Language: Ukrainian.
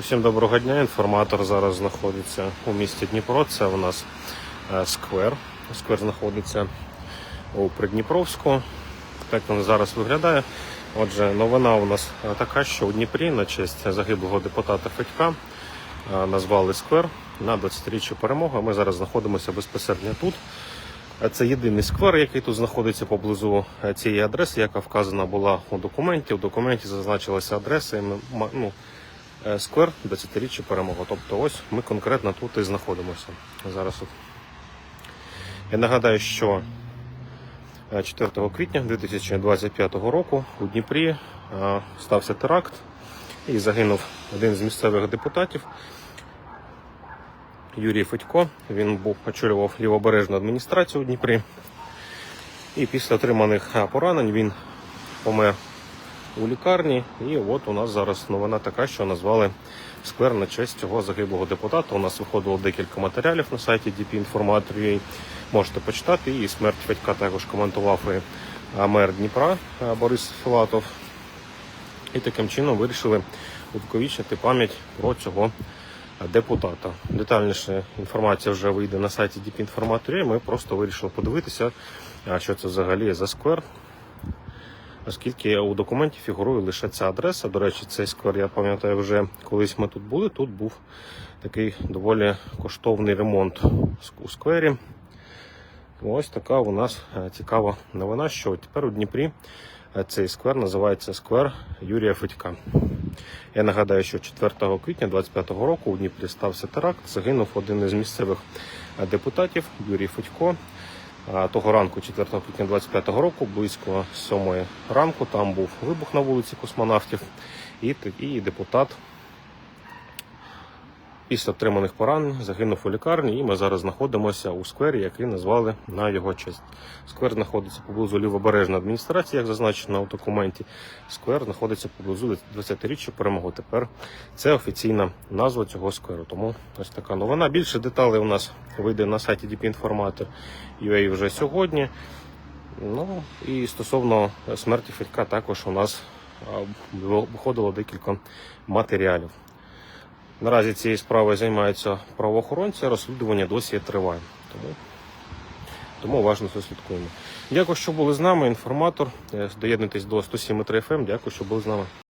Усім доброго дня. Інформатор зараз знаходиться у місті Дніпро. Це у нас е, сквер. Сквер знаходиться у Придніпровську. Так він зараз виглядає. Отже, новина у нас е, така, що у Дніпрі на честь загиблого депутата Федька е, назвали сквер на 20-річчя перемоги. Ми зараз знаходимося безпосередньо тут. Це єдиний сквер, який тут знаходиться поблизу цієї адреси, яка вказана була у документі. У документі зазначилася адреса. і ми ну, сквер 20-річчя перемоги. Тобто ось ми конкретно тут і знаходимося. Зараз от. Я нагадаю, що е, 4 квітня 2025 року у Дніпрі е, стався теракт і загинув один з місцевих депутатів. Юрій Федько. Він був очолював лівобережну адміністрацію у Дніпрі. І після отриманих поранень він помер у лікарні. І от у нас зараз новина така, що назвали сквер на честь цього загиблого депутата. У нас виходило декілька матеріалів на сайті dpinformator.ua. Можете почитати. І смерть Федька також коментував і мер Дніпра Борис Філатов. І таким чином вирішили увіковічити пам'ять про цього депутата. Детальніша інформація вже вийде на сайті Діпінформаторі. Ми просто вирішили подивитися, що це взагалі за сквер. Оскільки у документі фігурує лише ця адреса. До речі, цей сквер, я пам'ятаю, вже колись ми тут були. Тут був такий доволі коштовний ремонт у сквері. Ось така у нас е, цікава новина, що тепер у Дніпрі е, цей сквер називається сквер Юрія Федька. Я нагадаю, що 4 квітня 2025 року у Дніпрі стався теракт. Загинув один із місцевих е, депутатів Юрій Федько. Того ранку, 4 квітня 2025 року, близько 7 ранку, там був вибух на вулиці космонавтів, і, і депутат після отриманих поранень загинув у лікарні, і ми зараз знаходимося у сквері, який назвали на його честь. Сквер знаходиться поблизу лівобережної адміністрації, як зазначено у документі. Сквер знаходиться поблизу 20-річчя перемоги. Тепер це офіційна назва цього скверу. Тому ось така новина. Більше деталей у нас вийде на сайті dpinformator.ua вже сьогодні. Ну і стосовно смерті Федька також у нас виходило декілька матеріалів. Наразі цією справою займаються правоохоронці, розслідування досі триває. Тому, тому уважно це слідкуємо. Дякую, що були з нами. Інформатор. Е, Доєднуйтесь до 107.3 FM. Дякую, що були з нами.